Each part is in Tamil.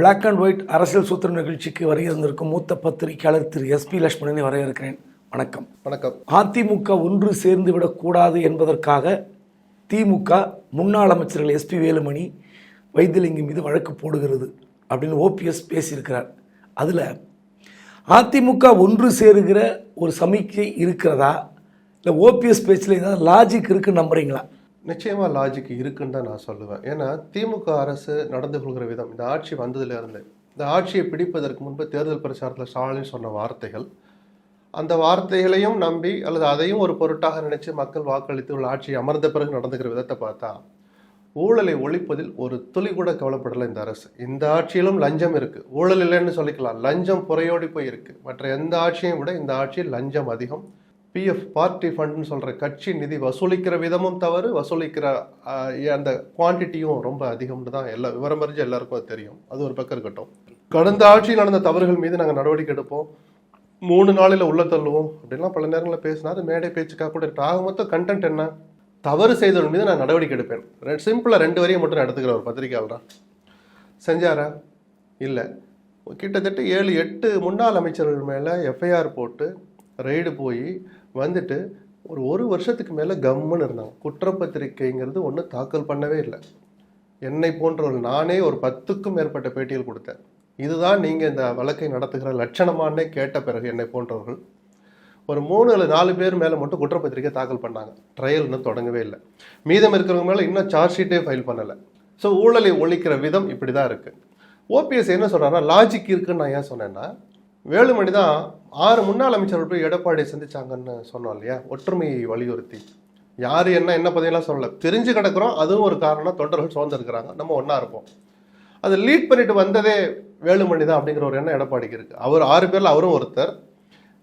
பிளாக் அண்ட் ஒயிட் அரசியல் சூத்திர நிகழ்ச்சிக்கு வருகை தந்திருக்கும் மூத்த பத்திரிகையாளர் திரு எஸ்பி லட்சுமணனை வரவேற்கிறேன். வணக்கம். வணக்கம். அதிமுக ஒன்று சேர்ந்து விடக்கூடாது என்பதற்காக திமுக முன்னாள் அமைச்சர்கள் எஸ்பி வேலுமணி வைத்தியலிங்கம் மீது வழக்கு போடுகிறது அப்படின்னு ஓபிஎஸ் பேசியிருக்கிறார். அதில் அதிமுக ஒன்று சேருகிற ஒரு சமிக்கை இருக்கிறதா? இல்லை ஓபிஎஸ் பேச்சில் ஏதாவது லாஜிக் இருக்குன்னு நம்புறீங்களா? நிச்சயமாக லாஜிக் இருக்குன்னு தான் நான் சொல்லுவேன். ஏன்னா திமுக அரசு நடந்து கொள்கிற விதம் இந்த ஆட்சி வந்ததுலேருந்து இந்த ஆட்சியை பிடிப்பதற்கு முன்பு தேர்தல் பிரச்சாரத்தில் ஸ்டாலின் சொன்ன வார்த்தைகள் அந்த வார்த்தைகளையும் நம்பி அல்லது அதையும் ஒரு பொருட்டாக நினைச்சு மக்கள் வாக்களித்து உள்ள ஆட்சி அமர்ந்த பிறகு நடந்துக்கிற விதத்தை பார்த்தா ஊழலை ஒழிப்பதில் ஒரு துளி கூட கவலைப்படலை இந்த அரசு. இந்த ஆட்சியிலும் லஞ்சம் இருக்கு. ஊழல் இல்லைன்னு சொல்லிக்கலாம். லஞ்சம் புறையோடி போய் இருக்கு. மற்ற எந்த ஆட்சியையும் விட இந்த ஆட்சியில் லஞ்சம் அதிகம். பிஎஃப் பார்ட்டி ஃபண்ட்னு சொல்கிற கட்சி நிதி வசூலிக்கிற விதமும் தவறு வசூலிக்கிற அந்த குவான்டிட்டியும் ரொம்ப அதிகம்னு தான் எல்லா விவரம் அறிஞ்சு எல்லாருக்கும் அது தெரியும். அது ஒரு பக்கம் இருக்கட்டும். கடந்த ஆட்சியில் நடந்த தவறுகள் மீது நாங்கள் நடவடிக்கை எடுப்போம். மூணு நாளில் உள்ள தள்ளுவோம். அப்படின்லாம் பல நேரங்களில் பேசினாரு மேடை பேச்சுக்காக கூட இருக்கு. ஆக மொத்தம் கண்டென்ட் என்ன? தவறு செய்தவன் மீது நான் நடவடிக்கை எடுப்பேன். ரெண்டு சிம்பிளாக ரெண்டு வரையும் மட்டும் நான் எடுத்துக்கிற ஒரு பத்திரிகையாளரா. செஞ்சாரா? இல்லை. கிட்டத்தட்ட ஏழு எட்டு முன்னாள் அமைச்சர்கள் மேலே எஃப்ஐஆர் போட்டு ரைடு போய் வந்துட்டு ஒரு ஒரு வருஷத்துக்கு மேலே கம்முன்னு இருந்தாங்க. குற்றப்பத்திரிக்கைங்கிறது ஒன்றும் தாக்கல் பண்ணவே இல்லை. என்னை போன்றவர்கள் நானே ஒரு பத்துக்கும் மேற்பட்ட பேட்டியில் கொடுத்தேன். இதுதான் நீங்கள் இந்த வழக்கை நடத்துகிற லட்சணமானே கேட்ட பிறகு என்னை போன்றவர்கள். ஒரு மூணு இல்லை நாலு பேர் மேலே மட்டும் குற்றப்பத்திரிக்கை தாக்கல் பண்ணாங்க. ட்ரையல் இன்னும் தொடங்கவே இல்லை. மீதம் இருக்கிறவங்க மேலே இன்னும் சார்ஜ் ஷீட்டே ஃபைல் பண்ணலை. ஸோ ஊழலை ஒழிக்கிற விதம் இப்படி தான் இருக்குது ஓபிஎஸ் என்ன சொல்கிறாருன்னா லாஜிக் இருக்குன்னு நான் ஏன் சொன்னேன்னா வேலுமணி தான் ஆறு முன்னாள் அமைச்சர்கள் போய் எடப்பாடியை சந்திச்சாங்கன்னு சொன்னோம் இல்லையா? ஒற்றுமையை வலியுறுத்தி. யார் என்ன என்ன பதவியெல்லாம் சொல்லல. தெரிஞ்சு கிடக்குறோம். அதுவும் ஒரு காரணம் தொண்டர்கள் சுதந்திருக்கிறாங்க நம்ம ஒன்றா இருப்போம். அதை லீட் பண்ணிட்டு வந்ததே வேலுமணி தான் அப்படிங்கிற ஒரு எண்ணம் எடப்பாடிக்கு இருக்கு. அவர் ஆறு பேர்ல அவரும் ஒருத்தர்.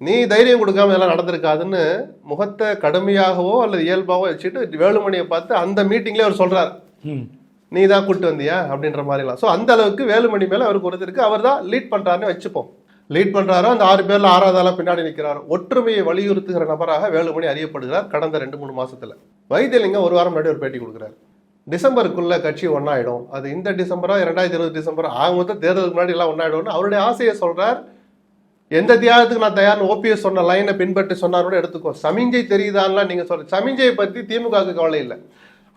நீ தைரியம் கொடுக்காம இதெல்லாம் நடந்திருக்காதுன்னு முகத்தை கடுமையாகவோ அல்லது இயல்பாவோ வச்சுட்டு வேலுமணியை பார்த்து அந்த மீட்டிங்லேயே அவர் சொல்றார். ம். நீ தான் கூட்டு வந்தியா? அப்படின்ற மாதிரிலாம். ஸோ அந்த அளவுக்கு வேலுமணி மேல அவருக்கு ஒரு இது இருக்கு. அவர் தான் லீட் பண்றாருன்னு வச்சுப்போம். லீட் பண்ணுறாரோ அந்த ஆறு பேரில் ஆறாவது பின்னாடி நிற்கிறாரோ ஒற்றுமையை வலியுறுத்துகிற நபராக வேலுமணி அறியப்படுகிறார் கடந்த ரெண்டு மூணு மாதத்தில் வைத்தியலிங்கம் ஒரு வாரம் முன்னாடி ஒரு பேட்டி கொடுக்குறாரு. டிசம்பருக்குள்ளே கட்சி ஒன்றாயிடும் அது இந்த டிசம்பரா இரண்டாயிரத்தி இருபது டிசம்பர்? ஆக மொத்தம் தேர்தலுக்கு முன்னாடி எல்லாம் ஒன்றாயிடும்னு அவருடைய ஆசையை சொல்கிறார் எந்த தியாகத்துக்கு நான் தயார்னு ஓபிஎஸ் சொன்ன லைனை பின்பற்றி சொன்னாரோட எடுத்துக்கோ. சமிஞ்சை தெரியுதான்லாம் நீங்கள் சொல்ற சமிஞ்சையை பற்றி திமுகவுக்கு கவலை இல்லை.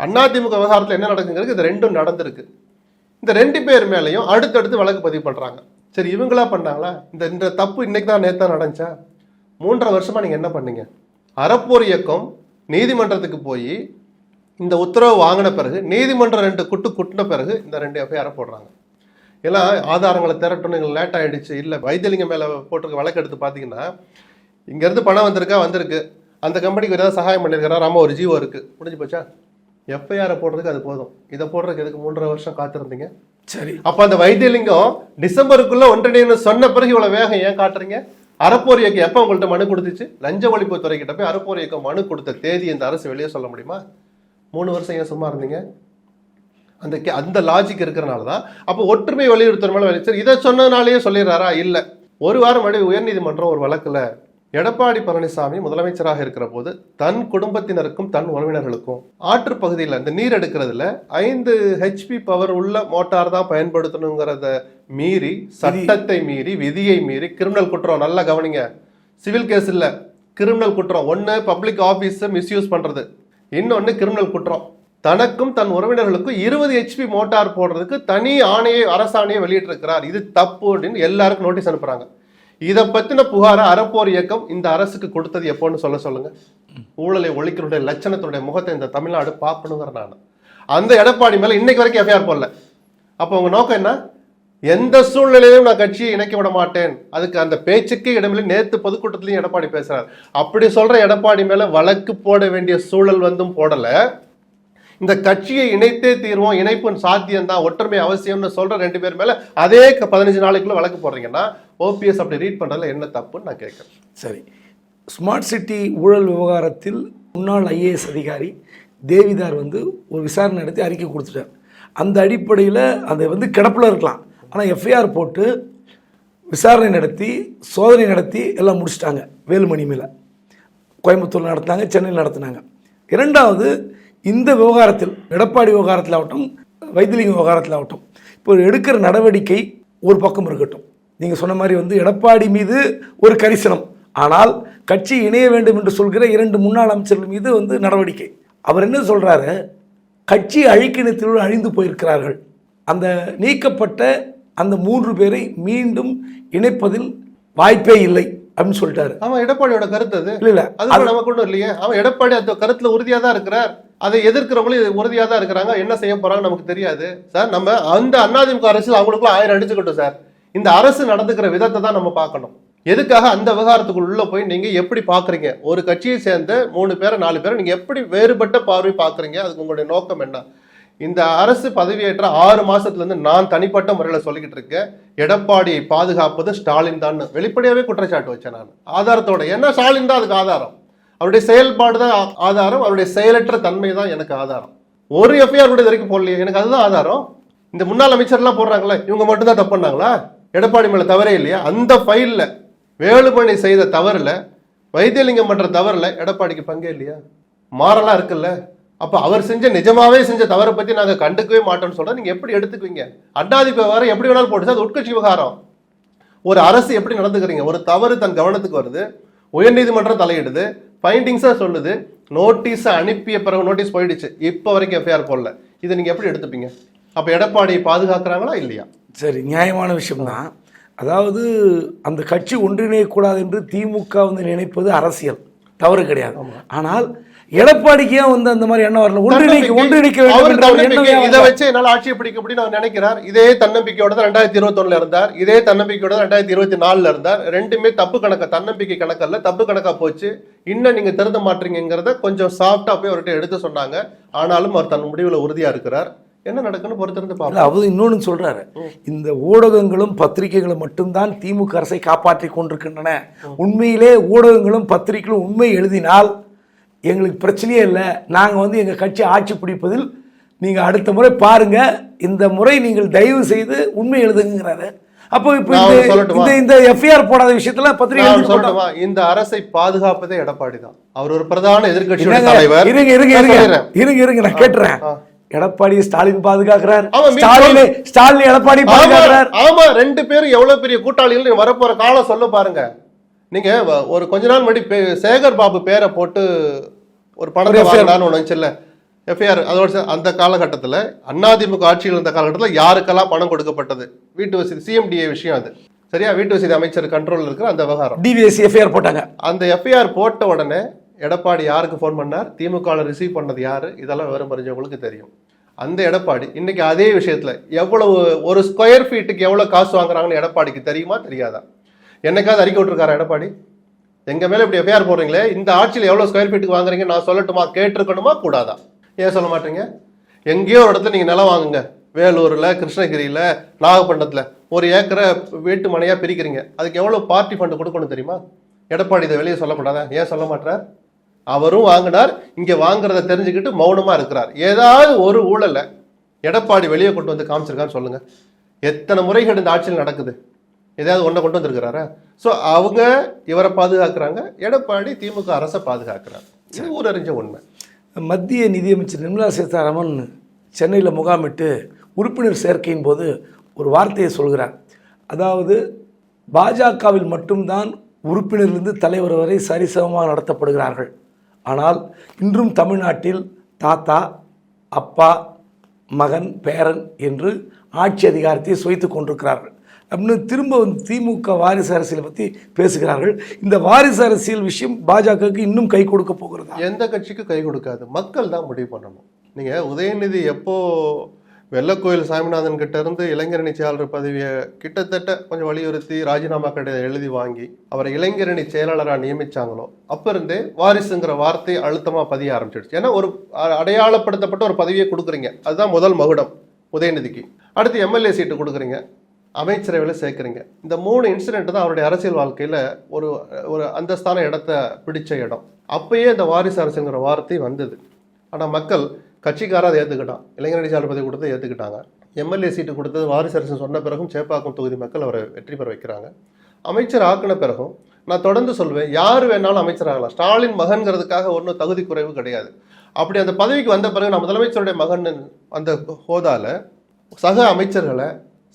அண்ணா திமுக விவகாரத்தில் என்ன நடக்குங்கிறது இது ரெண்டும் நடந்திருக்கு. இந்த ரெண்டு பேர் மேலேயும் அடுத்தடுத்து வழக்கு பதிவு பண்ணுறாங்க சரி இவங்களா பண்ணாங்களா? இந்த இந்த தப்பு இன்னைக்கு தான் நேத்தா நடந்துச்சா? மூன்றரை வருஷமா நீங்க என்ன பண்ணீங்க? அறப்போர் இயக்கம் நீதிமன்றத்துக்கு போய் இந்த உத்தரவு வாங்கின பிறகு நீதிமன்றம் ரெண்டு குட்டு குட்டின பிறகு இந்த ரெண்டு எஃப்ஐஆரை போடுறாங்க. எல்லாம் ஆதாரங்களை திரட்டணும் எங்களுக்கு லேட் ஆகிடுச்சு இல்லை வைத்தியலிங்கம் மேலே போட்டிருக்க வழக்கு எடுத்து பார்த்தீங்கன்னா இங்கேருந்து பணம் வந்திருக்கா? வந்திருக்கு. அந்த கம்பெனிக்கு ஏதாவது சகாயம் பண்ணியிருக்கிறா ராம ஒரு ஜீவோ இருக்குது முடிஞ்சு போச்சா? எஃப்ஐஆரை போடுறதுக்கு அது போதும். இதை போடுறதுக்கு எதுக்கு மூன்றரை வருஷம் காத்திருந்தீங்க? சரி. அப்ப அந்த வைத்தியலிங்கம் டிசம்பருக்குள்ள ஒன்றிணைன்னு சொன்ன பிறகு இவ்வளவு வேகம் ஏன் காட்டுறீங்க? அறப்போர் இயக்கம் எப்ப உங்கள்ட்ட மனு கொடுத்துச்சு? லஞ்ச ஒழிப்பு கிட்ட போய் அறப்போர் இயக்கம் மனு கொடுத்த தேதி இந்த அரசு வெளியே சொல்ல முடியுமா? மூணு வருஷம் ஏன் சும்மா இருந்தீங்க? அந்த அந்த லாஜிக் இருக்கிறனால தான் அப்போ ஒற்றுமை வலியுறுத்துற மேல சரி இதை சொன்னதுனாலேயே சொல்லிடுறாரா? இல்ல. ஒரு வாரம் முன்னாடி உயர்நீதிமன்றம் ஒரு வழக்குல எடப்பாடி பழனிசாமி முதலமைச்சராக இருக்கிற போது தன் குடும்பத்தினருக்கும் தன் உறவினர்களுக்கும் ஆற்று பகுதியில் இந்த நீர் எடுக்கிறதுல ஐந்து ஹெச்பி பவர் உள்ள மோட்டார் தான் பயன்படுத்தணுங்கிறத மீறி சட்டத்தை மீறி விதியை மீறி கிரிமினல் குற்றம். நல்லா கவனிங்க. சிவில் கேஸ் இல்ல. கிரிமினல் குற்றம். ஒன்னு பப்ளிக் ஆபீஸ் மிஸ்யூஸ் பண்றது. இன்னொன்னு கிரிமினல் குற்றம். தனக்கும் தன் உறவினர்களுக்கும் இருபது ஹெச்பி மோட்டார் போடுறதுக்கு தனி ஆணையை அரசாணையை வெளியிட்டிருக்கிறார். இது தப்பு அப்படின்னு எல்லாருக்கும் நோட்டீஸ் அனுப்புறாங்க. இதை பத்தின புகாரை அறப்போர் இயக்கம் இந்த அரசுக்கு கொடுத்தது எப்போன்னு சொல்ல சொல்லுங்க. ஊழலை ஒழிக்கிறதுடைய லட்சணத்துடைய முகத்தை இந்த தமிழ்நாடு பார்க்கணுங்கிற நான் அந்த எடப்பாடி மேல இன்னைக்கு வரைக்கும் எஃப்ஐஆர் போடல. அப்போ உங்க நோக்கம் என்ன? எந்த சூழ்நிலையிலும் நான் கட்சியை இணைக்க விட மாட்டேன். அதுக்கு அந்த பேச்சுக்கு இடமில்லை. நேத்து பொதுக்கூட்டத்திலையும் எடப்பாடி பேசுறாரு. அப்படி சொல்ற எடப்பாடி மேல வழக்கு போட வேண்டிய சூழல் வந்தும் போடல. இந்த கட்சியை இணைத்தே தீர்வோம் இணைப்பு சாத்தியம் தான் ஒற்றுமை அவசியம்னு சொல்ற ரெண்டு பேர் மேல அதே க- பதினஞ்சு நாளைக்குள்ள வழக்கு போடுறீங்கன்னா ஓபிஎஸ் அப்படி ரீட் பண்றதுல என்ன தப்புன்னு நான் கேட்கறேன். சரி. ஸ்மார்ட் சிட்டி ஊழல் விவகாரத்தில் முன்னாள் ஐஏஎஸ் அதிகாரி தேவிதார் வந்து ஒரு விசாரணை நடத்தி அறிக்கை கொடுத்துட்டார். அந்த அடிப்படையில் அதை வந்து கிடப்பில் இருக்கலாம். ஆனால் எஃப்ஐஆர் போட்டு விசாரணை நடத்தி சோதனை நடத்தி எல்லாம் முடிச்சிட்டாங்க. வேலுமணி மேலே. கோயம்புத்தூர் நடத்தினாங்க சென்னையில் நடத்தினாங்க. இரண்டாவது இந்த விவகாரத்தில் எடப்பாடி விவகாரத்தில் ஆகட்டும் வைத்திலிங்க விவகாரத்தில் ஆகட்டும் இப்போ எடுக்கிற நடவடிக்கை ஒரு பக்கம் இருக்கட்டும். நீங்கள் சொன்ன மாதிரி வந்து எடப்பாடி மீது ஒரு கரிசனம். ஆனால் கட்சி இணைய வேண்டும் என்று சொல்கிற இரண்டு முன்னாள் அமைச்சர்கள் மீது வந்து நடவடிக்கை. அவர் என்ன சொல்கிறாரு கட்சி அழிக்கிணத்தில் அழிந்து போயிருக்கிறார்கள். அந்த நீக்கப்பட்ட அந்த மூன்று பேரை மீண்டும் இணைப்பதில் வாய்ப்பே இல்லை. அப்படின்னு சொல்லிட்டாரு. ஆமா எடப்பாடியோட கருத்து அது. இல்ல இல்ல. அது நமக்கு ஒண்ணும் இல்லையே அவன் எடப்பாடி அந்த கருத்துல உறுதியா தான் இருக்கிறார். அதை எதிர்க்கிறவங்களும் உறுதியா தான் இருக்கிறாங்க. என்ன செய்ய போறாங்க நமக்கு தெரியாது. சார் நம்ம அந்த அதிமுக அரசியல் அவங்களுக்குள்ள ஆயிரம் அடிச்சுக்கிட்டோம் சார். இந்த அரசு நடந்துக்கிற விதத்தை தான் நம்ம பார்க்கணும். எதுக்காக அந்த விவகாரத்துக்குள்ள உள்ள போய் நீங்க எப்படி பாக்குறீங்க ஒரு கட்சியை சேர்ந்த மூணு பேரை நாலு பேரை நீங்க எப்படி வேறுபட்ட பார்வை பாக்குறீங்க அதுக்கு உங்களுடைய நோக்கம் என்ன? இந்த அரசு பதவியேற்ற ஆறு மாசத்துல இருந்து நான் தனிப்பட்ட முறையில சொல்லிக்கிட்டு இருக்கேன் எடப்பாடியை பாதுகாப்பது ஸ்டாலின் தான். வெளிப்படையாவே குற்றச்சாட்டு வச்சேன் நான். ஆதாரத்தோட ஏன்னா ஸ்டாலின் தான் அதுக்கு ஆதாரம். அவருடைய செயல்பாடு தான் ஆதாரம் அவருடைய செயலற்ற தன்மை தான் எனக்கு ஆதாரம். ஒரு எஃப்ஐஆர் கூட இது வரைக்கும் போடலையே எனக்கு அதுதான் ஆதாரம். இந்த முன்னாள் அமைச்சர்லாம் போடுறாங்களே இவங்க மட்டும் தான் தப்பு பண்ணாங்களா? எடப்பாடி மேல தவறே இல்லையா? அந்த ஃபைல்ல வேலுமணி செய்த தவறுல வைத்தியலிங்கம் பண்ற தவறுல எடப்பாடிக்கு பங்கே இல்லையா? மாறலாம் இருக்குல்ல? அப்ப அவர் செஞ்ச நிஜமாவே செஞ்ச தவறை பத்தி நாங்க கண்டுக்கவே மாட்டோம்னு சொல்றோம் நீங்க எப்படி எடுத்துக்குவீங்க? அண்ணாதிப வேற எப்படி வேணாலும் போட்டுச்சு அது உட்கட்சி விவகாரம். ஒரு அரசு எப்படி நடந்துக்கிறீங்க? ஒரு தவறு தன் கவனத்துக்கு வருது உயர்நீதிமன்றம் தலையிடுது ஃபைண்டிங்ஸாக சொல்லுது நோட்டீஸை அனுப்பிய பிறகு நோட்டீஸ் போயிடுச்சு. இப்போ வரைக்கும் எஃப்ஐஆர் போடல. இதை நீங்கள் எப்படி எடுத்துப்பீங்க? அப்போ எடப்பாடியை பாதுகாக்கிறாங்களா இல்லையா? சரி நியாயமான விஷயம்தான். அதாவது அந்த கட்சி ஒன்றிணையக்கூடாது என்று திமுக வந்து நினைப்பது அரசியல். தவறு கிடையாது. ஆனால் எடப்பாடிக்கு ஏன் வந்து அந்த மாதிரி எண்ணம் வரல? ஒன்றிணைக்க ஒன்றிணைக்க வேண்டும் இதை. வச்சு என்னால் ஆட்சியை பிடிக்க அப்படின்னு அவர் நினைக்கிறார். இதே தன்னம்பிக்கையோட தான் ரெண்டாயிரத்தி இருபத்தொன்னுல இருந்தார் இதே தன்னம்பிக்கையோட தான் ரெண்டாயிரத்தி இருபத்தி நாலுல இருந்தார் ரெண்டுமே தப்பு கணக்கா? தன்னம்பிக்கை கணக்கல்ல தப்பு கணக்கா போச்சு. இன்னும் நீங்க திருந்த மாட்டீங்கிறத கொஞ்சம் சாஃப்டா போய் அவர்கிட்ட எடுத்து சொன்னாங்க. ஆனாலும் அவர் தன் முடிவுல உறுதியா இருக்கிறார். என்ன நடக்குன்னு பொறுத்திருந்து பார்ப்போம். அவர் இன்னொன்னு சொல்றாரு. இந்த ஊடகங்களும் பத்திரிகைகளும் மட்டும்தான் திமுக அரசை காப்பாற்றி கொண்டிருக்கின்றன. உண்மையிலே ஊடகங்களும் பத்திரிகைகளும் உண்மை எழுதினால் எங்களுக்கு பிரச்சனையே இல்லை. நாங்க வந்து எங்க கட்சி ஆட்சி பிடிப்பதில் நீங்க அடுத்த முறை பாருங்க. இந்த முறை நீங்கள் தயவு செய்து உண்மை எழுதுங்கிறாரு அப்போ இப்போ இந்த-? இந்த எஃப்ஐஆர் போடாத விஷயத்துல பத்திரிகை சொல்லட்டுமா? இந்த அரசை பாதுகாப்பதே எடப்பாடி தான். அவர் ஒரு பிரதான எதிர்க்கட்சியோட என்னங்க, தலைவர். இருங்க இருங்க இருங்க. இருங்க இருங்க. நான் கேட்டுறேன். எடப்பாடி ஸ்டாலின் பாதுகாக்கிறார். ஸ்டாலின் ஸ்டாலின் எடப்பாடி பாதுகாக்கிறார். ஆமா ரெண்டு பேரும் எவ்வளவு பெரிய கூட்டாளிகள் வரப்போற காலம் சொல்ல பாருங்க. நீங்க வ- ஒரு கொஞ்ச நாள் முன்னாடி பே- சேகர் பாபு பேரை போட்டு ஒரு பணத்தை. வாங்கினான்னு ஒண்ணு வந்துச்சுல்ல. எஃப்ஐஆர். அதோட அந்த காலகட்டத்துல அதிமுக ஆட்சியில் இருந்த காலகட்டத்தில் யாருக்கெல்லாம் பணம் கொடுக்கப்பட்டது? வீட்டு வசதி சிஎம்டிஏ விஷயம் அது. சரியா? வீட்டு வசதி அமைச்சர் கண்ட்ரோல் இருக்கிற அந்த விவகாரம். டிவிஎஸ் எஃப்ஐஆர் போட்டாங்க. அந்த எஃப்ஐஆர் போட்ட உடனே எடப்பாடி யாருக்கு ஃபோன் பண்ணார்? திமுகவில் ரிசீவ் பண்ணது யாரு? இதெல்லாம் விவரம் தெரிஞ்சவங்களுக்கு தெரியும். அந்த எடப்பாடி இன்னைக்கு அதே விஷயத்துல எவ்வளவு ஒரு ஸ்கொயர் ஃபீட்டுக்கு எவ்வளவு காசு வாங்குறாங்கன்னு எடப்பாடிக்கு தெரியுமா? தெரியாதா? என்னைக்காவது அறிக்கை விட்டுருக்காரா எடப்பாடி? எங்க மேல இப்படி எஃப்ஐஆர் போடுறீங்களே? இந்த ஆட்சியில் எவ்வளவு ஸ்கொயர் ஃபீட்டுக்கு வாங்குறீங்க? நான் சொல்லட்டுமா? கேட்டிருக்கணுமா? கூடாதா? ஏன் சொல்ல மாட்டீங்க? எங்கேயோ ஒரு இடத்துல நீங்க நிலம் வாங்குங்க. வேலூர்ல கிருஷ்ணகிரியில நாகப்பட்டினத்துல. ஒரு ஏக்கரை வீட்டு மனையா பிரிக்கிறீங்க. அதுக்கு எவ்வளவு பார்ட்டி ஃபண்ட் கொடுக்கணும் தெரியுமா? எடப்பாடி இதை வெளியே சொல்லக்கூடாதா ஏன் சொல்ல மாட்டார் அவரும் வாங்கினார். இங்க வாங்குறத தெரிஞ்சுக்கிட்டு மௌனமா இருக்கிறார். ஏதாவது ஒரு ஊழலை எடப்பாடி வெளியே கொண்டு வந்து காமிச்சிருக்கான்னு சொல்லுங்க. எத்தனை முறைகள் இந்த ஆட்சியில் நடக்குது? எதையாவது ஒன்றை கொண்டு வந்திருக்கிறாரா? ஸோ அவங்க இவரை பாதுகாக்கிறாங்க. எடப்பாடி திமுக அரசை பாதுகாக்கிறார். இது ஊரறிஞ்ச உண்மை. மத்திய நிதியமைச்சர் நிர்மலா சீதாராமன் சென்னையில் முகாமிட்டு உறுப்பினர் சேர்க்கையின் போது ஒரு வார்த்தையை சொல்கிறார். அதாவது பாஜகவில் மட்டும்தான் உறுப்பினரிலிருந்து தலைவர் வரை சரிசமமாக நடத்தப்படுகிறார்கள். ஆனால் இன்றும் தமிழ்நாட்டில் தாத்தா அப்பா மகன் பேரன் என்று ஆட்சி அதிகாரத்தை சுவைத்து கொண்டிருக்கிறார்கள். அப்படின்னு திரும்ப வந்து திமுக வாரிசு அரசியலை பற்றி பேசுகிறார்கள். இந்த வாரிசு அரசியல் விஷயம் பாஜகவுக்கு இன்னும் கை கொடுக்க போகிறது? எந்த கட்சிக்கும் கை கொடுக்காது. மக்கள் தான் முடிவு பண்ணணும். நீங்கள் உதயநிதி எப்போ வெள்ளக்கோயில் சாமிநாதன் கிட்ட இருந்து இளைஞரணி செயலாளர் பதவியை கிட்டத்தட்ட கொஞ்சம் வலியுறுத்தி ராஜினாமா கடிதம் எழுதி வாங்கி அவரை இளைஞரணி செயலாளராக நியமிச்சாங்களோ அப்போ இருந்தே வாரிசுங்கிற வார்த்தை அழுத்தமாக பதிய ஆரம்பிச்சிடுச்சு. ஏன்னா ஒரு அடையாளப்படுத்தப்பட்ட ஒரு பதவியை கொடுக்குறீங்க. அதுதான் முதல் மகுடம் உதயநிதிக்கு. அடுத்து எம்எல்ஏ சீட்டு கொடுக்குறீங்க. அமைச்சரவையில் சேர்க்குறீங்க. இந்த மூணு இன்சிடெண்ட் தான் அவருடைய அரசியல் வாழ்க்கையில் ஒரு ஒரு அந்தஸ்தான இடத்த பிடிச்ச இடம். அப்பயே இந்த வாரிசு அரசுங்கிற வார்த்தை வந்தது. ஆனால் மக்கள் கட்சிக்கார அதை ஏற்றுக்கிட்டான் இளைஞரணி செயலாளர் பதவி கொடுத்து ஏற்றுக்கிட்டாங்க எம்எல்ஏ சீட்டு கொடுத்தது வாரிசு அரசு சொன்ன பிறகும் சேப்பாக்கம் தொகுதி மக்கள் அவரை வெற்றி பெற வைக்கிறாங்க. அமைச்சர் ஆக்கின பிறகும் நான் தொடர்ந்து சொல்வேன் யார் வேணாலும் அமைச்சர் ஆகலாம் ஸ்டாலின் மகன்கிறதுக்காக ஒன்றும் தகுதி குறைவு கிடையாது. அப்படி அந்த பதவிக்கு வந்த பிறகு நான் முதலமைச்சருடைய மகன் அந்த ஹோதால சக அமைச்சர்களை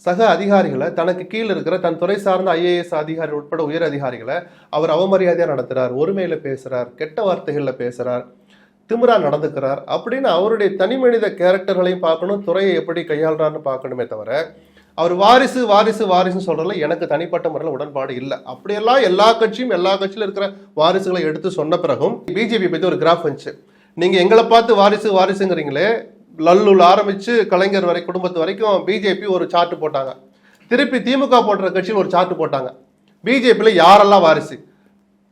சக அதிகாரிகளை தனக்கு கீழே இருக்கிற தன் துறை சார்ந்த ஐஏஎஸ் அதிகாரி உட்பட உயர் அதிகாரிகளை அவர் அவமரியாதையாக நடத்துகிறார் ஒருமையில் பேசுகிறார் கெட்ட வார்த்தைகளில் பேசுகிறார் திமிரா நடந்துக்கிறார் அப்படின்னு அவருடைய தனி மனித கேரக்டர்களையும் பார்க்கணும் துறையை எப்படி கையாளுறான்னு பார்க்கணுமே தவிர அவர் வாரிசு வாரிசு வாரிசுன்னு சொல்கிறதுல எனக்கு தனிப்பட்ட முறையில் உடன்பாடு இல்லை. அப்படியெல்லாம் எல்லா கட்சியும் எல்லா கட்சியில இருக்கிற வாரிசுகளை எடுத்து சொன்ன பிறகும் பிஜேபி பற்றி ஒரு கிராஃப் வந்துச்சு. நீங்கள் எங்களை பார்த்து வாரிசு வாரிசுங்கிறீங்களே லல்லுல ஆரம்பித்து கலைஞர் வரை குடும்பத்து வரைக்கும் பிஜேபி ஒரு சார்ட் போட்டாங்க. திருப்பி திமுக போன்ற கட்சியில் ஒரு சார்ட் போட்டாங்க. பிஜேபியில் யாரெல்லாம் வாரிசு?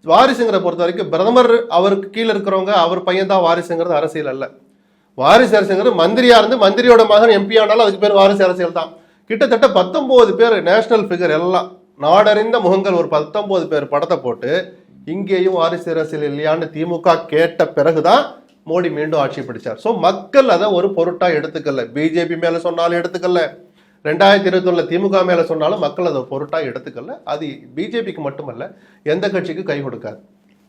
வாரிசுங்கிற பொறுத்த வரைக்கும் பிரதமர் அவருக்கு கீழே இருக்கிறவங்க அவர் பையன் தான் வாரிசுங்கிறது அரசியல் அல்ல. வாரிசு அரசுங்கிறது மந்திரியா இருந்து மந்திரியோட மகன் எம்பி ஆனாலும் அதுக்கு பேர் வாரிசு அரசியல் தான். கிட்டத்தட்ட பத்தொம்போது பேர் நேஷனல் ஃபிகர் எல்லாம். நாடறிந்த முகங்கள் ஒரு பத்தொம்போது பேர் படத்தை போட்டு இங்கேயும் வாரிசு அரசியல் இல்லையான்னு திமுக கேட்ட பிறகுதான் மோடி மீண்டும் ஆட்சி பிடிச்சார். ஸோ மக்கள் அதை ஒரு பொருட்டாக எடுத்துக்கல. பிஜேபி மேலே சொன்னாலும் எடுத்துக்கல. ரெண்டாயிரத்தி இருபத்தி திமுக மேலே சொன்னாலும் மக்கள் அதை பொருட்டாக எடுத்துக்கல. அது பிஜேபிக்கு மட்டுமல்ல எந்த கட்சிக்கும் கை கொடுக்காது.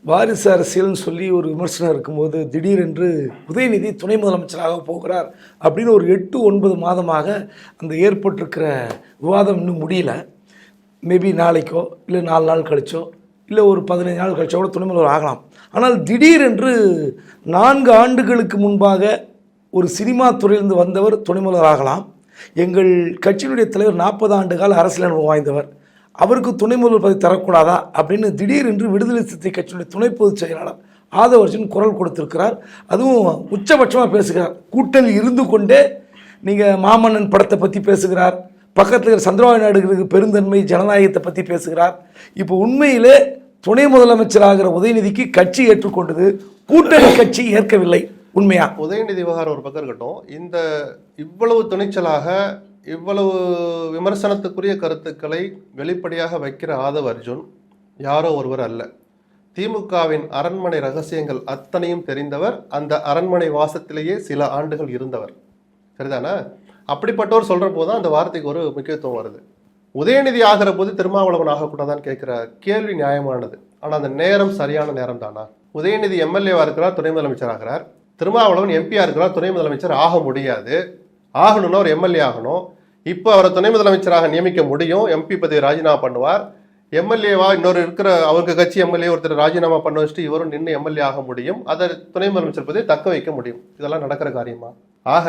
வாரிசு அரசியல்னு சொல்லி ஒரு விமர்சனம் இருக்கும்போது திடீரென்று உதயநிதி துணை முதலமைச்சராக போகிறார் அப்படின்னு ஒரு எட்டு ஒன்பது மாதமாக அந்த ஏற்பட்டிருக்கிற விவாதம் இன்னும் முடியல. மேபி நாளைக்கோ இல்லை நாலு நாள் கழிச்சோ இல்லை ஒரு பதினைஞ்சு நாள் கழிச்சோ கூட துணை முதல்வர் ஆகலாம். ஆனால் திடீரென்று நான்கு ஆண்டுகளுக்கு முன்பாக ஒரு சினிமா துறையிலிருந்து வந்தவர் துணை ஆகலாம். எங்கள் கட்சியினுடைய தலைவர் நாற்பது ஆண்டு கால அரசியல் அனுபவம் வாய்ந்தவர். அவருக்கு துணை முதல்வர் பதவி தரக்கூடாதா அப்படின்னு திடீரென்று விடுதலை சிறுத்தை கட்சியினுடைய துணை பொதுச் செயலாளர் ஆதவர்ஜன் குரல் கொடுத்திருக்கிறார். அதுவும் உச்சபட்சமாக பேசுகிறார். கூட்டணி இருந்து கொண்டே நீங்கள் மாமன்னன் படத்தை பற்றி பேசுகிறார். பக்கத்தில் இருக்கிற சந்திரபாபு நாயுடுகளுக்கு பெருந்தன்மை ஜனநாயகத்தை பற்றி பேசுகிறார். இப்போ உண்மையிலே துணை முதலமைச்சராகிற உதயநிதிக்கு கட்சி ஏற்றுக்கொண்டது கூட்டணி கட்சி ஏற்கவில்லை உண்மையா? உதயநிதி விவகாரம் ஒரு பக்கம் இருக்கட்டும். இந்த இவ்வளவு துணிச்சலாக இவ்வளவு விமர்சனத்துக்குரிய கருத்துக்களை வெளிப்படையாக வைக்கிற ஆதவ் அர்ஜுன் யாரோ ஒருவர் அல்ல. திமுகவின் அரண்மனை ரகசியங்கள் அத்தனையும் தெரிந்தவர் அந்த அரண்மனை வாசத்திலேயே சில ஆண்டுகள் இருந்தவர். சரிதானே? அப்படிப்பட்டவர் சொல்கிற போது தான் அந்த வார்த்தைக்கு ஒரு முக்கியத்துவம் வருது. உதயநிதி ஆகிற போது திருமாவளவன் ஆகக்கூடாதான்னு கேட்குற கேள்வி நியாயமானது. ஆனால் அந்த நேரம் சரியான நேரம் தானா உதயநிதி எம்எல்ஏவாக இருக்கிறார் துணை முதலமைச்சர் ஆகிறார். திருமாவளவன் எம்பியாக இருக்கிறார் துணை முதலமைச்சர் ஆக முடியாது. ஆகணும்னா ஒரு எம்எல்ஏ ஆகணும். இப்போ அவரை துணை முதலமைச்சராக நியமிக்க முடியும். எம்பி பதவி ராஜினாமா பண்ணுவார். எம்எல்ஏவா இன்னொரு இருக்கிற அவருக்கு கட்சி எம்எல்ஏ ஒருத்தர் ராஜினாமா பண்ண வச்சுட்டு இவரும் நின்று எம்எல்ஏ ஆக முடியும். அதை துணை முதலமைச்சர் பதவி தக்க வைக்க முடியும். இதெல்லாம் நடக்கிற காரியமா? ஆக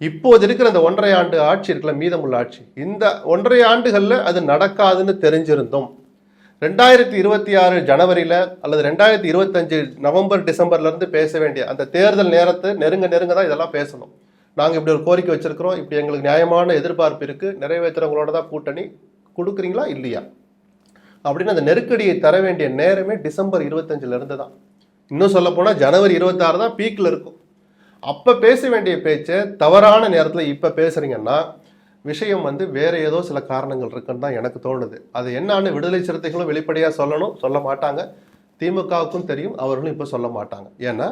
இப்போது இருக்கிற அந்த ஒன்றரை ஆண்டு ஆட்சி இருக்குல்ல மீதமுள்ள ஆட்சி. இந்த ஒன்றரை ஆண்டுகளில் அது நடக்காதுன்னு தெரிஞ்சிருந்தோம். ரெண்டாயிரத்தி இருபத்தி ஆறு ஜனவரியில் அல்லது ரெண்டாயிரத்தி இருபத்தஞ்சு நவம்பர் டிசம்பர்லேருந்து பேச வேண்டிய அந்த தேர்தல் நேரத்தை நெருங்க நெருங்க தான் இதெல்லாம் பேசணும். நாங்கள் இப்படி ஒரு கோரிக்கை வச்சிருக்கிறோம். இப்படி எங்களுக்கு நியாயமான எதிர்பார்ப்பு இருக்குது நிறைவேற்றுறவங்களோட தான் கூட்டணி கொடுக்குறீங்களா? இல்லையா? அப்படின்னு அந்த நெருக்கடியை தர வேண்டிய நேரமே டிசம்பர் இருபத்தஞ்சிலேருந்து தான். இன்னும் சொல்லப்போனால் ஜனவரி இருபத்தாறு தான் பீக்கில் இருக்கும். அப்போ பேச வேண்டிய பேச்சை தவறான நேரத்தில் இப்போ பேசுகிறீங்கன்னா விஷயம் வந்து வேற ஏதோ சில காரணங்கள் இருக்குன்னு தான் எனக்கு தோணுது. அது என்னான்னு விடுதலை சிறுத்தைகளும் வெளிப்படையாக சொல்லணும் சொல்ல மாட்டாங்க. திமுகவுக்கும் தெரியும் அவர்களும் இப்போ சொல்ல மாட்டாங்க. ஏன்னா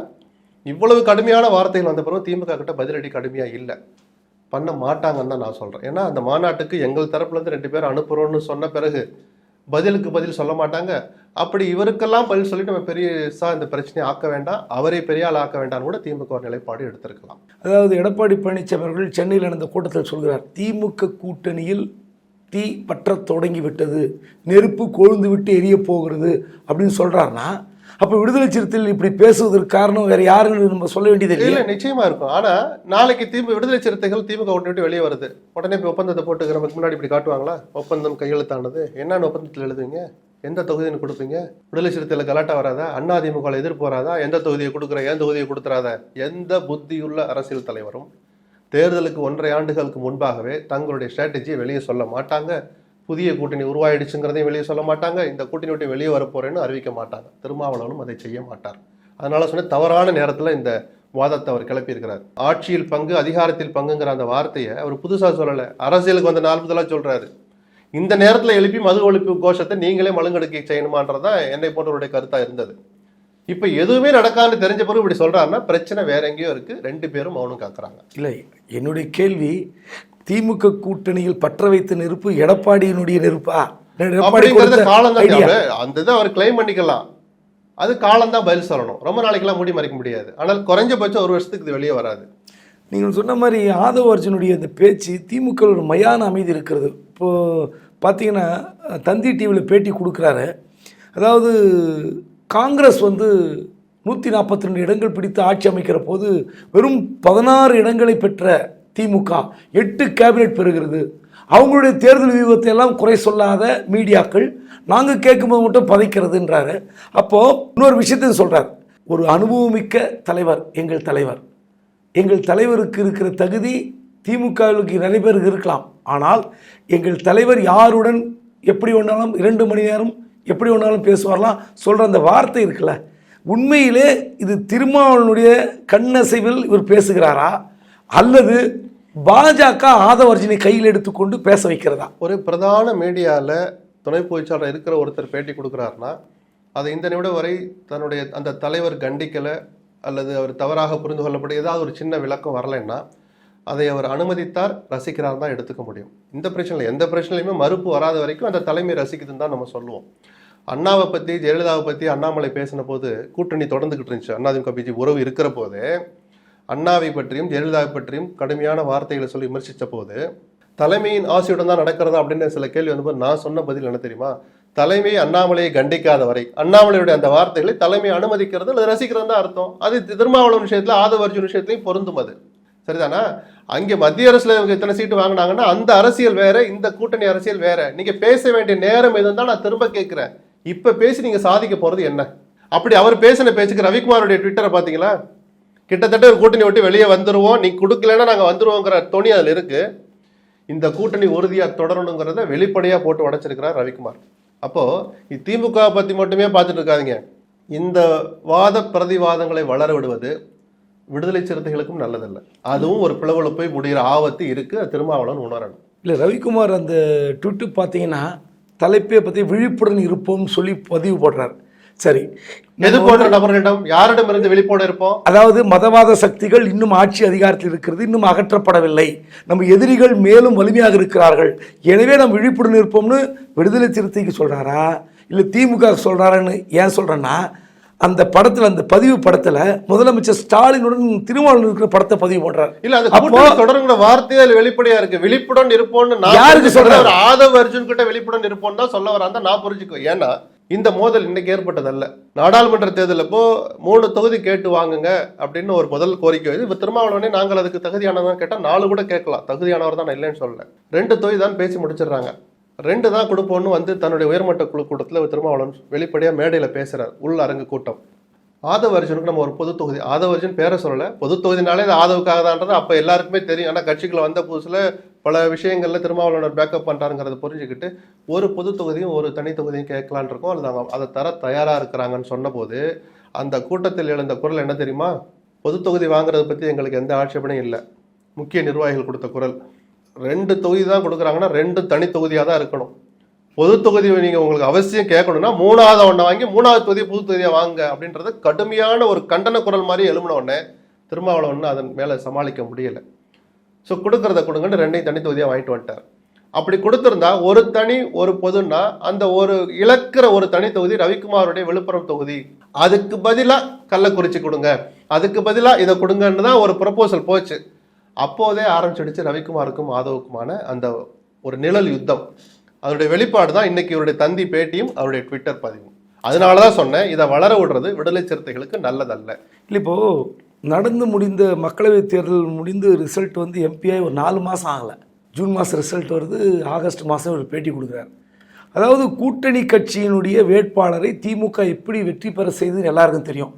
இவ்வளவு கடுமையான வார்த்தைகள் வந்த பிறகு திமுக கிட்ட பதிலடி கடுமையாக இல்லை. பண்ண மாட்டாங்கன்னு தான் நான் சொல்கிறேன் ஏன்னா அந்த மாநாட்டுக்கு எங்கள் தரப்புலேருந்து ரெண்டு பேரும் அனுப்புகிறோன்னு சொன்ன பிறகு பதிலுக்கு பதில் சொல்ல மாட்டாங்க. அப்படி இவருக்கெல்லாம் பதில் சொல்லிட்டு நம்ம பெரியசா இந்த பிரச்சனையை ஆக்க வேண்டாம். அவரை பெரிய ஆள் ஆக்க வேண்டாம்னு கூட திமுக ஒரு நிலைப்பாடு எடுத்திருக்கலாம். அதாவது எடப்பாடி பழனிசாமி அவர்கள் சென்னையில் நடந்த கூட்டத்தில் சொல்கிறார் திமுக கூட்டணியில் தீ பற்ற தொடங்கி விட்டது நெருப்பு கொழுந்து விட்டு எரிய போகிறது. அப்படின்னு சொல்கிறாருன்னா அப்போ விடுதலை சிறுத்தைகள் இப்படி பேசுவதற்கு காரணம் வேற யாருன்னு நம்ம சொல்ல வேண்டியது இல்லை நிச்சயமா இருக்கும். ஆனா நாளைக்கு திமுக விடுதலை சிறுத்தைகள் திமுக ஒன்று விட்டு வெளியே வருது. உடனே இப்போ ஒப்பந்தத்தை போட்டு நமக்கு முன்னாடி இப்படி காட்டுவாங்களா? ஒப்பந்தம் கையெழுத்தானது? என்னென்ன ஒப்பந்தத்தில் எழுதுவீங்க? எந்த தொகுதின்னு கொடுப்பீங்க? விடுதலை சிறுத்தையில் கலாட்டா வராதா? அண்ணா திமுக எதிர்ப்பு வராதா? எந்த தொகுதியை கொடுக்குற எந்த தொகுதியை கொடுத்துறாத? எந்த புத்தியுள்ள அரசியல் தலைவரும் தேர்தலுக்கு ஒன்றரை ஆண்டுகளுக்கு முன்பாகவே தங்களுடைய ஸ்ட்ராட்டஜியை வெளியே சொல்ல மாட்டாங்க. புதிய கூட்டணி உருவாயிடுச்சுங்கிறதையும் வெளியே சொல்ல மாட்டாங்க. இந்த கூட்டணி விட்டு வெளியே வரப்போறேன்னு அறிவிக்க மாட்டாங்க. திருமாவளவனும் அதை செய்ய மாட்டார். அதனால சொன்ன தவறான நேரத்தில் இந்த வாதத்தை அவர் கிளப்பியிருக்கிறார். ஆட்சியில் பங்கு அதிகாரத்தில் பங்குங்கிற அந்த வார்த்தையை அவர் புதுசாக சொல்லலை. அரசியலுக்கு வந்த நாள் சொல்கிறாரு இந்த நேரத்தில் எழுப்பி மது ஒழிப்பு கோஷத்தை நீங்களே மலுங்கடுக்கி செய்யணுமான்றது தான் என்னை போன்றவருடைய கருத்தாக இருந்தது. இப்போ எதுவுமே நடக்காதுன்னு தெரிஞ்ச பிறகு இப்படி சொல்கிறாருன்னா பிரச்சனை வேற எங்கேயோ இருக்குது ரெண்டு பேரும் மௌனம் காக்குறாங்க. இல்லை என்னுடைய கேள்வி திமுக கூட்டணியில் பற்ற வைத்த நெருப்பு எடப்பாடியினுடைய நெருப்பா? அந்த இதை அவர் கிளைம் பண்ணிக்கலாம். அது காலம் தான் பதில் சொல்லணும். ரொம்ப நாளைக்கெல்லாம் மூடி மறைக்க முடியாது. ஆனால் குறைஞ்சபட்சம் ஒரு வருஷத்துக்கு இது வெளியே வராது. நீங்கள் சொன்ன மாதிரி ஆதவ அர்ஜுனுடைய இந்த பேச்சு திமுக ஒரு மயான அமைதி இருக்கிறது. இப்போது பார்த்தீங்கன்னா தந்தி டிவியில் பேட்டி கொடுக்குறாரு. அதாவது காங்கிரஸ் வந்து நூற்றி நாற்பத்தி ரெண்டு இடங்கள் பிடித்து ஆட்சி அமைக்கிற போது வெறும் பதினாறு இடங்களை பெற்ற திமுக எட்டு கேபினெட் பெறுகிறது. அவங்களுடைய தேர்தல் வியூகத்தை எல்லாம் குறை சொல்லாத மீடியாக்கள் நாங்கள் கேட்கும்போது மட்டும் பதைக்கிறதுன்றாரு. அப்போது இன்னொரு விஷயத்தையும் சொல்கிறார் ஒரு அனுபவமிக்க தலைவர் எங்கள் தலைவர். எங்கள் தலைவருக்கு இருக்கிற தகுதி திமுகவிற்கு நிறைய பேருக்கு இருக்கலாம். ஆனால் எங்கள் தலைவர் யாருடன் எப்படி வேணாலும் இரண்டு மணி நேரம் எப்படி வேணாலும் பேசுவார்லாம் சொல்கிற அந்த வார்த்தை இருக்குல்ல. உண்மையிலே இது திருமாவளனுடைய கண்ணசைவில் இவர் பேசுகிறாரா? அல்லது பாஜக ஆதவர்ஜினை கையில் எடுத்துக்கொண்டு பேச வைக்கிறதா? ஒரு பிரதான மீடியாவில் துணை பொதுச்சாளர் இருக்கிற ஒருத்தர் பேட்டி கொடுக்குறாருன்னா அதை இந்த நிமிடம் வரை தன்னுடைய அந்த தலைவர் கண்டிக்கலை அல்லது அவர் தவறாக புரிந்து கொள்ளப்பட்ட ஏதாவது ஒரு சின்ன விளக்கம் வரலைன்னா அதை அவர் அனுமதித்தார் ரசிக்கிறார் தான் எடுத்துக்க முடியும். இந்த பிரச்சனையில் எந்த பிரச்சனையுமே மறுப்பு வராத வரைக்கும் அந்த தலைமை ரசிக்குதுன்னு தான் நம்ம சொல்லுவோம். அண்ணாவை பற்றி ஜெயலலிதாவை பற்றி அண்ணாமலை பேசின போது கூட்டணி தொடர்ந்துக்கிட்டு இருந்துச்சு. அண்ணாதிமுக பிஜி உறவு இருக்கிற போதே அண்ணாவை பற்றியும் ஜெயலலிதாவை பற்றியும் கடுமையான வார்த்தைகளை சொல்லி விமர்சித்த போது தலைமையின் ஆசையுடன் தான் நடக்கிறதா அப்படின்னு சில கேள்வி வந்தபோது நான் சொன்ன பதில் என்ன தெரியுமா? தலைமை அண்ணாமலையை கண்டிக்காத வரை அண்ணாமலையுடைய அந்த வார்த்தைகளை தலைமை அனுமதிக்கிறது அல்லது ரசிக்கிறது தான் அர்த்தம். அது திருமாவளவன் விஷயத்துல ஆதவ அர்ஜுன் விஷயத்திலையும் பொருந்தும் அது. சரிதானா? அங்கே மத்திய அரசுல இவங்க இத்தனை சீட்டு வாங்கினாங்கன்னா அந்த அரசியல் வேற இந்த கூட்டணி அரசியல் வேற. நீங்க பேச வேண்டிய நேரம் எதுன்னு தான் நான் திரும்ப கேட்கிறேன். இப்ப பேசி நீங்க சாதிக்க போறது என்ன? அப்படி அவர் பேசின பேச்சுக்கு ரவிக்குமாருடைய ட்விட்டரை பாத்தீங்களா கிட்டத்தட்ட ஒரு கூட்டணி விட்டு வெளியே வந்துடுவோம் நீ கொடுக்கலன்னா நாங்கள் வந்துடுவோங்கிற துணி அதில் இருக்கு. இந்த கூட்டணி உறுதியாக தொடரணுங்கிறத வெளிப்படையாக போட்டு உடைச்சிருக்கிறார் ரவிக்குமார். அப்போது திமுகவை திமுக மட்டுமே பார்த்துட்டு இருக்காதிங்க. இந்த வாத பிரதிவாதங்களை வளர விடுவது விடுதலை சிறுத்தைகளுக்கும் நல்லதல்ல. அதுவும் ஒரு பிளவுல முடிகிற ஆபத்து இருக்குது அது திருமாவளவன் உணரணும். இல்லை ரவிக்குமார் அந்த ட்விட்டு பார்த்தீங்கன்னா தலைப்பை பற்றி விழிப்புடன் இருப்போம்னு சொல்லி பதிவு போடுறார். சரி. எது போன்ற நபர்களிடம் யாரிடமிருந்து வெளிப்போட இருப்போம்? அதாவது மதவாத சக்திகள் இன்னும் ஆட்சி அதிகாரத்தில் இருக்கிறது இன்னும் அகற்றப்படவில்லை. நம்ம எதிரிகள் மேலும் வலிமையாக இருக்கிறார்கள். எனவே நம்ம விழிப்புடன் இருப்போம்னு விடுதலை சிறுத்தைக்கு சொல்றாரா? இல்லை திமுக சொல்றாரான்னு ஏன் சொல்றேன்னா அந்த படத்துல அந்த பதிவு படத்துல முதலமைச்சர் ஸ்டாலினுடன் திருமாவளவன் இருக்கிற படத்தை பதிவு போடுறார் இல்ல அது அப்போ- தொடருங்கிற வார்த்தையே அதுல வெளிப்படையா இருக்கு. விழிப்புடன் இருப்போம்னு யாருக்கு. சொல்றாரு? ஆதவ அர்ஜுன் கிட்ட விழிப்புடன் இருப்போம் தான் சொல்ல வரான் நான் புரிஞ்சுக்குவேன். ஏன்னா இந்த மோதல் இன்னைக்கு ஏற்பட்டதல்ல. நாடாளுமன்ற தேர்தலப்போ மூணு தொகுதி கேட்டு வாங்குங்க அப்படின்னு ஒரு முதல் கோரிக்கை. வந்து இப்ப திருமாவளவனே நாங்கள் அதுக்கு தகுதியானதான் கேட்டால் நாலு கூட கேட்கலாம். தகுதியானவர் தான் நான் இல்லைன்னு சொல்லல. ரெண்டு தொகுதி தான் பேசி முடிச்சிடுறாங்க. ரெண்டு தான் கொடுப்போம்னு வந்து தன்னுடைய உயர்மட்ட குழு கூட்டத்தில் திருமாவளவன் வெளிப்படையாக மேடையில் பேசுறார். உள் அரங்கு கூட்டம். ஆதவ அர்ஜுனுக்கு நம்ம ஒரு பொது தொகுதி. ஆதவ அர்ஜுன் பேரை சொல்லலை. பொது தொகுதினாலே இது ஆதவுக்காக தான்றது அப்போ எல்லாருக்குமே தெரியும். ஆனால் கட்சிக்குள்ள வந்த புதுசில் பல விஷயங்களில் திருமாவளவனர் பேக்கப் பண்ணுறாருங்கிறத புரிஞ்சுக்கிட்டு ஒரு பொது தொகுதியும் ஒரு தனி தொகுதியும் கேட்கலான் இருக்கோம். அல்லது அவங்க அதை தர தயாராக இருக்கிறாங்கன்னு சொன்னபோது அந்த கூட்டத்தில் எழுந்த குரல் என்ன தெரியுமா? பொது தொகுதி வாங்குறது பற்றி எங்களுக்கு எந்த ஆட்சேபனையும் இல்லை. முக்கிய நிர்வாகிகள் கொடுத்த குரல். ரெண்டு தொகுதி தான் கொடுக்குறாங்கன்னா ரெண்டு தனி தொகுதியாக தான் இருக்கணும். பொது தொகுதி நீங்கள் உங்களுக்கு அவசியம் கேட்கணும்னா மூணாவது ஒன்றை வாங்கி மூணாவது தொகுதி புது தொகுதியா வாங்க அப்படின்றது கடுமையான ஒரு கண்டன குரல் மாதிரி எழும்பின உடனே திருமாவளவன் அதன் மேலே சமாளிக்க முடியலை. ஸோ கொடுக்கறத கொடுங்கன்னு ரெண்டையும் தனி தொகுதியாக வாங்கிட்டு வந்துட்டார். அப்படி கொடுத்துருந்தா ஒரு தனி ஒரு பொதுன்னா அந்த ஒரு இழக்கிற ஒரு தனி தொகுதி ரவிக்குமாருடைய விழுப்புரம் தொகுதி. அதுக்கு பதிலாக கள்ளக்குறிச்சி கொடுங்க. அதுக்கு பதிலாக இதை கொடுங்கன்னு தான் ஒரு ப்ரப்போசல் போச்சு. அப்போதே ஆரம்பிச்சிடுச்சு ரவிக்குமாருக்கும் மாதவுக்குமான அந்த ஒரு நிழல் யுத்தம். அதனுடைய வெளிப்பாடு தான் இன்னைக்கு இவருடைய தந்தி பேட்டியும் அவருடைய ட்விட்டர் பதிவும். அதனால தான் சொன்னேன் இதை வளர விடுறது விடுதலை சிறுத்தைகளுக்கு நல்லதல்ல. இல்லை இப்போது நடந்து முடிந்த மக்களவைத் தேர்தல் முடிந்து ரிசல்ட் வந்து எம்பிஐ ஒரு நாலு மாதம் ஆகலை. ஜூன் மாதம் ரிசல்ட் வருது ஆகஸ்ட் மாதம் ஒரு பேட்டி கொடுக்குறாரு. அதாவது கூட்டணி கட்சியினுடைய வேட்பாளரை திமுக எப்படி வெற்றி பெற செய்தது எல்லாருக்கும் தெரியும்.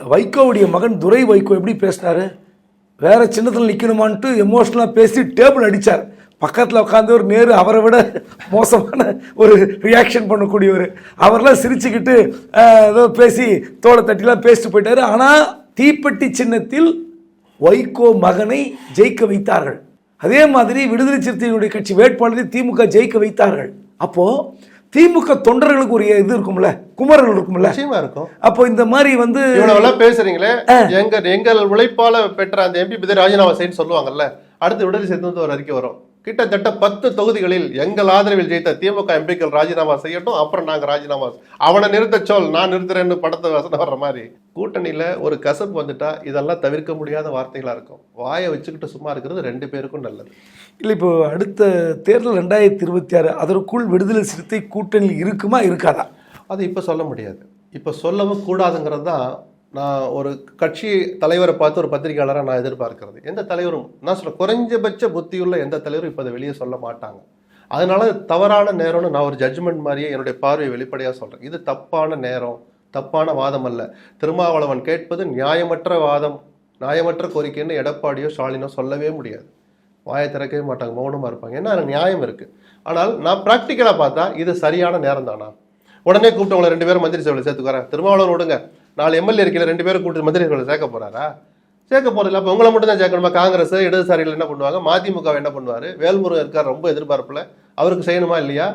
வைகோவுடைய மகன் துரை வைகோ எப்படி பேசினாரு? வேற சின்னத்தில் நிற்கணுமான்ட்டு எமோஷ்னலாக பேசி டேபிள் அடித்தார் பக்கத்தில் உட்காந்து ஒரு நேரு அவரை விட மோசமான ஒரு ரியாக்ஷன் பண்ணக்கூடியவர். அவரெல்லாம் சிரிச்சுக்கிட்டு ஏதோ பேசி தோலை தட்டிலாம் பேசிட்டு போயிட்டார். ஆனால் தீப்பெட்டி சின்னத்தில் வைகோ மகனை ஜெயிக்க வைத்தார்கள். அதே மாதிரி விடுதலை சிறுத்தைகளுடைய கட்சி வேட்பாளரை திமுக ஜெயிக்க வைத்தார்கள். அப்போ திமுக தொண்டர்களுக்கு ஒரு இது இருக்கும்ல குமரல் இருக்கும்ல. நிச்சயமா இருக்கும். அப்போ இந்த மாதிரி வந்து இவ்வளவு பேசுறீங்களே எங்க எங்கள் உழைப்பால பெற்ற அந்த எம்பி பத்தி ராஜினாமா செய்யு சொல்லுவாங்கல்ல அடுத்து விடுதலை சேர்த்து வந்து ஒரு அறிக்கை வரும். கிட்டத்தட்ட பத்து தொகுதிகளில் எங்கள் ஆதரவில் ஜெயித்த திமுக எம்பிக்கள் ராஜினாமா செய்யட்டும் அப்புறம் நாங்க ராஜினாமா அவனை நிறுத்த சொல் நான் நிறுத்துறேன்னு படத்தை வசனம் வர்ற மாதிரி. கூட்டணியில ஒரு கசப்பு வந்துட்டா இதெல்லாம் தவிர்க்க முடியாத வார்த்தைகளா இருக்கும். வாயை வச்சுக்கிட்டு சும்மா இருக்கிறது ரெண்டு பேருக்கும் நல்லது. இல்லை இப்போ அடுத்த தேர்தல் ரெண்டாயிரத்தி இருபத்தி ஆறு அதற்குள் விடுதலை சிறுத்தை கூட்டணியில் இருக்குமா இருக்காதா? அது இப்போ சொல்ல முடியாது. இப்போ சொல்லவும் கூடாதுங்கிறது தான் நான் ஒரு கட்சி தலைவரை பார்த்து ஒரு பத்திரிகையாளராக நான் எதிர்பார்க்கிறது. எந்த தலைவரும் நான் சொல்ல குறைஞ்சபட்ச புத்தியுள்ள எந்த தலைவரும் இப்போ அதை வெளியே சொல்ல மாட்டாங்க. அதனால தவறான நேரம்னு நான் ஒரு ஜட்ஜ்மெண்ட் மாதிரியே என்னுடைய பார்வையை வெளிப்படையாக சொல்கிறேன் இது தப்பான நேரம் தப்பான வாதம் அல்ல. திருமாவளவன் கேட்பது நியாயமற்ற வாதம் நியாயமற்ற கோரிக்கைன்னு எடப்பாடியோ ஸ்டாலினோ சொல்லவே முடியாது. வாயை திறக்கவே மாட்டாங்க மௌனமாக இருப்பாங்க. ஏன்னா நியாயம் இருக்குது ஆனால் நான் ப்ராக்டிக்கலாக பார்த்தா இது சரியான நேரம் தானா? உடனே கூப்பிட்டவங்களை ரெண்டு பேரும் மந்திரி சபையில் சேர்த்துக்கிறேன். திருமாவளவன் விடுங்க. நாலு எம்எல்ஏ இருக்கையில் ரெண்டு பேரும் கூட்டு மந்திரிகளை சேர்க்க போறாரா? சேர்க்க போறதில்ல. அப்போ உங்களை மட்டும் தான் சேர்க்கணுமா? காங்கிரஸ் இடதுசாரிகள் என்ன பண்ணுவாங்க? மதிமுக என்ன பண்ணுவார்? வேல்முருகன் இருக்கார் ரொம்ப எதிர்பார்ப்புல. அவருக்கு செய்யணுமா இல்லையா?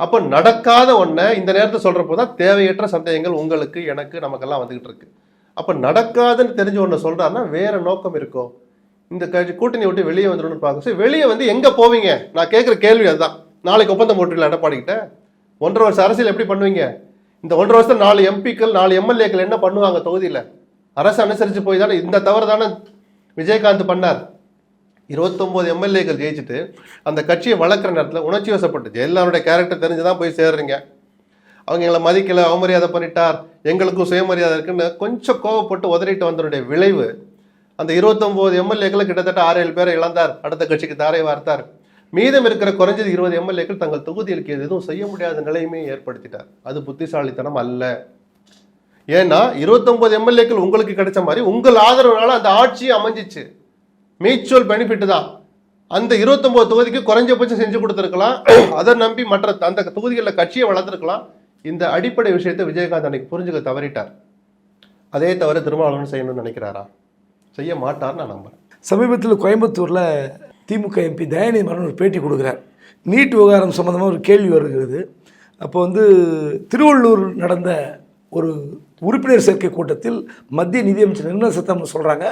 அப்போ நடக்காத ஒன்றை இந்த நேரத்தை சொல்கிறப்போ தான் தேவையற்ற சந்தேகங்கள் உங்களுக்கு எனக்கு நமக்கெல்லாம் வந்துகிட்டு இருக்கு. அப்போ நடக்காதுன்னு தெரிஞ்ச ஒன்றை சொல்கிறாருன்னா வேற நோக்கம் இருக்கோ? இந்த கட்சி கூட்டணி விட்டு வெளியே வந்துடணும்னு பார்க்க சரி வெளியே வந்து எங்கே போவீங்க? நான் கேட்குற கேள்வி அதுதான். நாளைக்கு ஒப்பந்தம் போட்டுருக்கலாம் எடப்பாடிக்கிட்ட ஒன்றரை வருஷம் அரசியல் எப்படி பண்ணுவீங்க? இந்த ஒன்றரை வருஷம் நாலு எம்பிக்கள் நாலு எம்எல்ஏக்கள் என்ன பண்ணுவாங்க தொகுதியில்? அரசு அனுசரித்து போய் தானே இந்த தவறு தானே விஜயகாந்த் பண்ணார். இருபத்தொம்போது எம்எல்ஏக்கள் ஜெயிச்சுட்டு அந்த கட்சியை வளர்க்குற நேரத்தில் உணர்ச்சி வசப்பட்டு ஜெயலலிதாவுடைய கேரக்டர் தெரிஞ்சு தான் போய் சேர்றீங்க. அவங்க எங்களை மதிக்கலை அவமரியாதை பண்ணிட்டார் எங்களுக்கும் சுயமரியாதை இருக்குன்னு கொஞ்சம் கோவப்பட்டு உதறிட்டு வந்தனுடைய விளைவு அந்த இருபத்தொம்போது எம்எல்ஏக்களை கிட்டத்தட்ட ஆறு ஏழு பேரை இழந்தார். அடுத்த கட்சிக்கு தாரை வார்த்தார். மீதம் இருக்கிற குறைஞ்சது இருபது எம்எல்ஏக்கள் தங்கள் தொகுதிகளுக்கு எதுவும் செய்ய முடியாத நிலையுமே ஏற்படுத்திட்டார். அது புத்திசாலித்தனம் அல்ல. ஏன்னா இருபத்தொன்பது எம்எல்ஏக்கள் உங்களுக்கு கிடைச்ச மாதிரி உங்கள் ஆதரவுனால அந்த ஆட்சி அமைஞ்சிச்சு. மியூச்சுவல் பெனிஃபிட் தான். அந்த இருபத்தொன்பது தொகுதிக்கு குறைஞ்சபட்சம் செஞ்சு கொடுத்துருக்கலாம். அதை நம்பி மற்ற அந்த தொகுதிகளில் கட்சியை வளர்த்துருக்கலாம். இந்த அடிப்படை விஷயத்தை விஜயகாந்த் அன்னைக்கு புரிஞ்சுக்க தவறிட்டார். அதே தவிர திருமாவளவன் செய்யணும்னு நினைக்கிறாரா? செய்ய மாட்டார் நான் நம்புறேன். சமீபத்தில் கோயம்புத்தூரில் திமுக எம்பி தயாநிதி மாறன் ஒரு பேட்டி கொடுக்குறார். நீட் விவகாரம் சம்மந்தமாக ஒரு கேள்வி வருகிறது. அப்போ வந்து திருவள்ளூர் நடந்த ஒரு உறுப்பினர் சேர்க்கை கூட்டத்தில் மத்திய நிதியமைச்சர் நிர்மலா சீதாராமன் சொல்கிறாங்க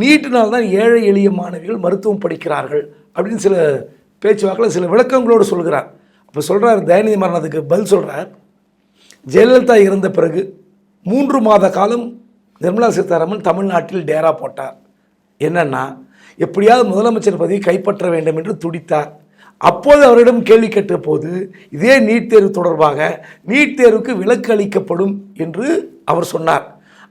நீட்டினால் தான் ஏழை எளிய மாணவிகள் மருத்துவம் படிக்கிறார்கள் அப்படின்னு சில பேச்சுவாக்கில் சில விளக்கங்களோடு சொல்கிறார். அப்போ சொல்கிறார் தயாநிதி மரணம் அதுக்கு பதில் சொல்கிறார் ஜெயலலிதா இறந்த பிறகு மூன்று மாத காலம் நிர்மலா சீதாராமன் தமிழ்நாட்டில் டேரா போட்டார். என்னென்னா எப்படியாவது முதலமைச்சர் பதவி கைப்பற்ற வேண்டும் என்று துடித்தார். அப்போது அவரிடம் கேள்வி கேட்ட போது இதே நீட் தேர்வு தொடர்பாக நீட் தேர்வுக்கு விலக்கு அளிக்கப்படும் என்று அவர் சொன்னார்.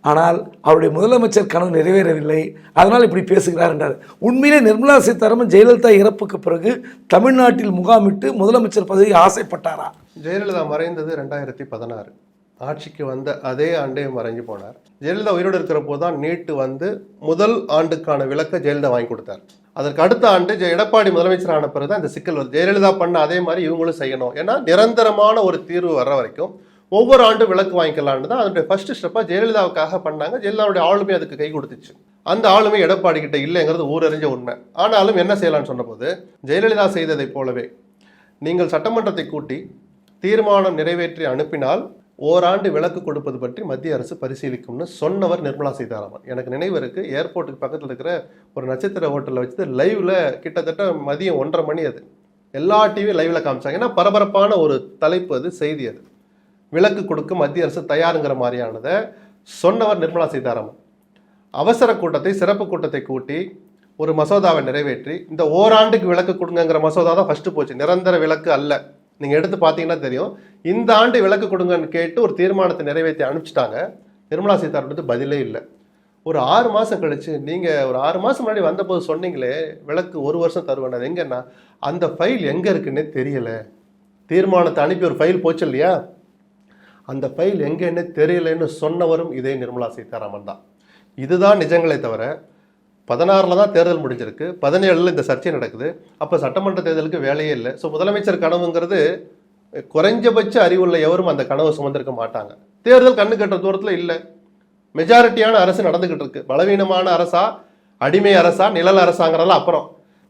ஆனால் அவருடைய முதலமைச்சர் கனவு நிறைவேறவில்லை. அதனால் இப்படி பேசுகிறார் என்றார். உண்மையிலே நிர்மலா சீதாராமன் ஜெயலலிதா இறப்புக்கு பிறகு தமிழ்நாட்டில் முகாமிட்டு முதலமைச்சர் பதவி ஆசைப்பட்டாரா? ஜெயலலிதா மறைந்தது ரெண்டாயிரத்தி பதினாறு. ஆட்சிக்கு வந்த அதே ஆண்டே மறைஞ்சு போனார். ஜெயலலிதா உயிரோடு இருக்கிற போது தான் நீட்டு வந்து முதல் ஆண்டுக்கான விளக்க ஜெயலலிதா வாங்கி கொடுத்தார். அதற்கு அடுத்த ஆண்டு எடப்பாடி முதலமைச்சர் ஆன பிறகு தான் இந்த சிக்கல் வருது. ஜெயலலிதா பண்ண அதே மாதிரி இவங்களும் செய்யணும். ஏன்னா நிரந்தரமான ஒரு தீர்வு வர்ற வரைக்கும் ஒவ்வொரு ஆண்டும் விளக்கு வாங்கிக்கலாம்னு தான் அதனுடைய ஃபர்ஸ்ட் ஸ்டெப்பாக ஜெயலலிதாவுக்காக பண்ணாங்க. ஜெயலலிதாவுடைய ஆளுமை அதுக்கு கை கொடுத்துச்சு. அந்த ஆளுமை எடப்பாடி கிட்ட இல்லைங்கிறது ஊரறிஞ்ச உண்மை. ஆனாலும் என்ன செய்யலாம்னு சொன்னபோது ஜெயலலிதா செய்ததைப் போலவே நீங்கள் சட்டமன்றத்தை கூட்டி தீர்மானம் நிறைவேற்றி அனுப்பினால் ஓராண்டு விலக்கு கொடுப்பது பற்றி மத்திய அரசு பரிசீலிக்கும்னு சொன்னவர் நிர்மலா சீதாராமன். எனக்கு நினைவு இருக்கு ஏர்போர்ட்டுக்கு பக்கத்தில் இருக்கிற ஒரு நட்சத்திர ஹோட்டலில் வச்சு லைவ்ல கிட்டத்தட்ட மதியம் ஒன்றரை மணி அது. எல்லா டிவியும் லைவ்ல காமிச்சாங்க. ஏன்னா பரபரப்பான ஒரு தலைப்பு அது செய்தி அது. விலக்கு கொடுக்க மத்திய அரசு தயாருங்கிற மாதிரியானதை சொன்னவர் நிர்மலா சீதாராமன். அவசர கூட்டத்தை சிறப்பு கூட்டத்தை கூட்டி ஒரு மசோதாவை நிறைவேற்றி இந்த ஓராண்டுக்கு விலக்கு கொடுங்கங்கிற மசோதா தான் ஃபஸ்ட்டு போச்சு. நிரந்தர விலக்கு அல்ல. நீங்கள் எடுத்து பார்த்தீங்கன்னா தெரியும். இந்த ஆண்டு விலக்கு கொடுங்கன்னு கேட்டு ஒரு தீர்மானத்தை நிறைவேற்றி அனுப்பிச்சிட்டாங்க. நிர்மலா சீதாராமன் பதிலே இல்லை. ஒரு ஆறு மாதம் கழிச்சு நீங்கள் ஒரு ஆறு மாதம் முன்னாடி வந்தபோது சொன்னீங்களே விளக்கு ஒரு வருஷம் தருவேன். அது எங்கன்னா அந்த ஃபைல் எங்கே இருக்குன்னே தெரியலை. தீர்மானத்தை அனுப்பி ஒரு ஃபைல் போச்சு இல்லையா? அந்த ஃபைல் எங்கேன்னு தெரியலன்னு சொன்னவரும் இதே நிர்மலா சீதாராமன் தான். இதுதான் நிஜங்களே தவிர பதினாறில் தான் தேர்தல் முடிஞ்சிருக்கு. பதினேழில் இந்த சர்ச்சை நடக்குது. அப்போ சட்டமன்ற தேர்தலுக்கு வேலையே இல்லை. ஸோ முதலமைச்சர் கனவுங்கிறது குறைஞ்சபட்ச அறிவுள்ள எவரும் அந்த கனவை சுமந்திருக்க மாட்டாங்க. தேர்தல் கண்ணு கட்டுற தூரத்தில் இல்லை. மெஜாரிட்டியான அரசு நடந்துக்கிட்டு இருக்கு. பலவீனமான அரசா அடிமை அரசா நிழல் அரசாங்கிறதெல்லாம் அப்புறம்.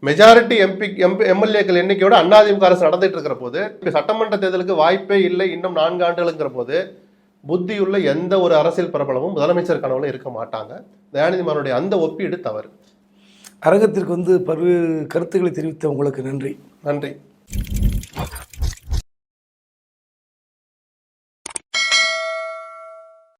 மெஜாரிட்டி எம்பி எம்பி எம்எல்ஏக்கள் எண்ணிக்கையோட அதிமுக அரசு நடந்துட்டு இருக்கிற போது சட்டமன்ற தேர்தலுக்கு வாய்ப்பே இல்லை. இன்னும் நான்கு ஆண்டுகளுங்கிற போது புத்தியுள்ள எந்த ஒரு அரசியல் பிரபலமும் முதலமைச்சர் கனவுல இருக்க மாட்டாங்க. தயாநிதி மாறனுடைய அந்த ஒப்பீடு தவறு. அரங்கத்திற்கு வந்து பல்வேறு கருத்துக்களை தெரிவித்த உங்களுக்கு நன்றி. நன்றி.